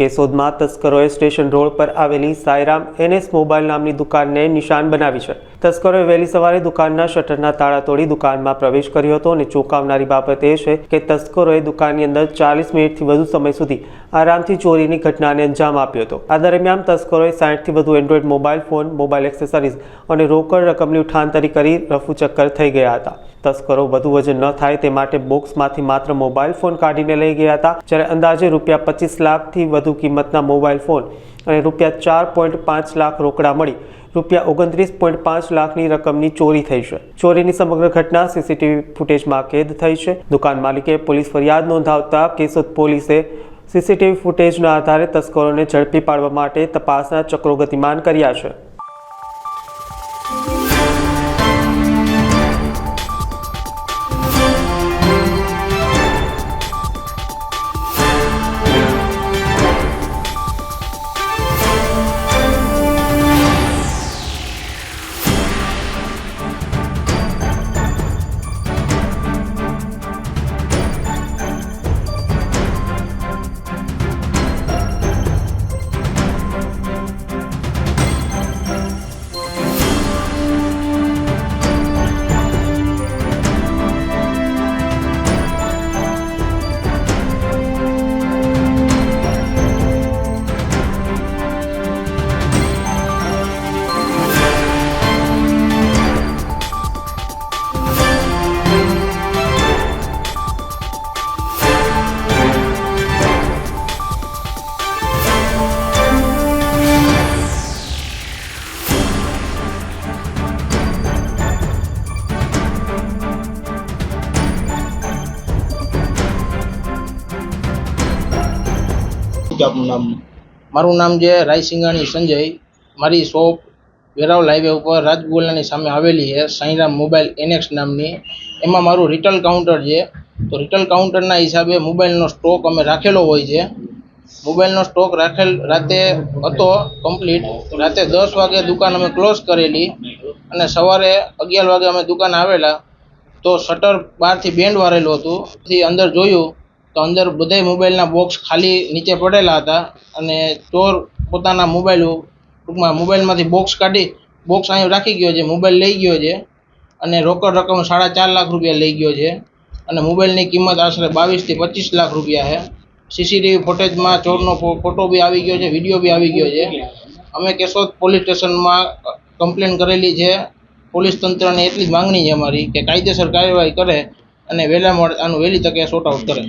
કેશોદમાં તસ્કરોએ station road પર આવેલી Sairam NS mobile નામની દુકાનને નિશાન બનાવી છે. તસ્કરોએ વહેલી સવારે દુકાનના શટરના તાળા તોડી દુકાનમાં પ્રવેશ કર્યો હતો અને ચોંકાવનારી બાબત એ છે કે તસ્કરોએ દુકાનની અંદર ચાલીસ મિનિટથી વધુ સમય સુધી આરામથી ચોરીની ઘટનાને અંજામ આપ્યો હતો. આ દરમિયાન તસ્કરોએ સાઠથી વધુ android mobile phone, mobile accessories અને રોકડ રકમની ઉઠાંતરી કરી રફુચક્કર થઈ ગયા હતા. તસ્કરો વધુ વજન ન થાય તે માટે બોક્સમાંથી માત્ર મોબાઈલ ફોન કાઢીને લઈ ગયા હતા, જ્યારે અંદાજે રૂપિયા પચીસ લાખથી વધુ કિંમતના મોબાઈલ ફોન અને રૂપિયા ચાર પોઈન્ટ પાંચ લાખ રોકડા મળી. રૂપિયા ઓગણત્રીસ પોઈન્ટ પાંચ લાખની રકમની ચોરી થઈ છે. ચોરીની સમગ્ર ઘટના સીસીટીવી ફૂટેજમાં કેદ થઈ છે. દુકાન માલિકે પોલીસ ફરિયાદ નોંધાવતા કેશોદ પોલીસે સીસીટીવી ફૂટેજના આધારે તસ્કરોને ઝડપી પાડવા માટે તપાસના ચક્રો ગતિમાન કર્યા છે. કે આપનું નામ? મારું નામ છે રાયસિંગાણી સંજય. મારી શોપ વેરાવલ હાઈવે ઉપર રાજગોલાની સામે આવેલી છે, સાંઈરામ મોબાઈલ એનેક્સ નામની. એમાં મારું રિટર્ન કાઉન્ટર છે. તો રિટર્ન કાઉન્ટરના હિસાબે મોબાઈલનો સ્ટોક અમે રાખેલો હોય છે. મોબાઈલનો સ્ટોક રાખેલ રાતે હતો કમ્પ્લીટ. રાતે દસ વાગે દુકાન અમે ક્લોઝ કરેલી અને સવારે અગિયાર વાગે અમે દુકાન આવેલા. તો શટર બહારથી બેન્ડ વારેલું હતું. અંદર જોયું તો અંદર બધાય મોબાઈલના બોક્સ ખાલી નીચે પડેલા હતા અને ચોર પોતાના મોબાઈલ ટૂંકમાં મોબાઈલમાંથી બોક્સ કાઢી બોક્સ અહીં રાખી ગયો છે મોબાઈલ લઈ ગયો છે અને રોકડ રકમ સાડા ચાર લાખ રૂપિયા લઈ ગયો છે અને મોબાઈલની કિંમત આશરે બાવીસથી પચીસ લાખ રૂપિયા છે. સીસીટીવી ફૂટેજમાં ચોરનો ફોટો બી આવી ગયો છે વીડિયો બી આવી ગયો છે. અમે કેશોદ પોલીસ સ્ટેશનમાં કમ્પ્લેન કરેલી છે. પોલીસ તંત્રને એટલી જ માગણી છે અમારી કે કાયદેસર કાર્યવાહી કરે અને વહેલા મળે, આનું વહેલી તકે સોર્ટ આઉટ કરે.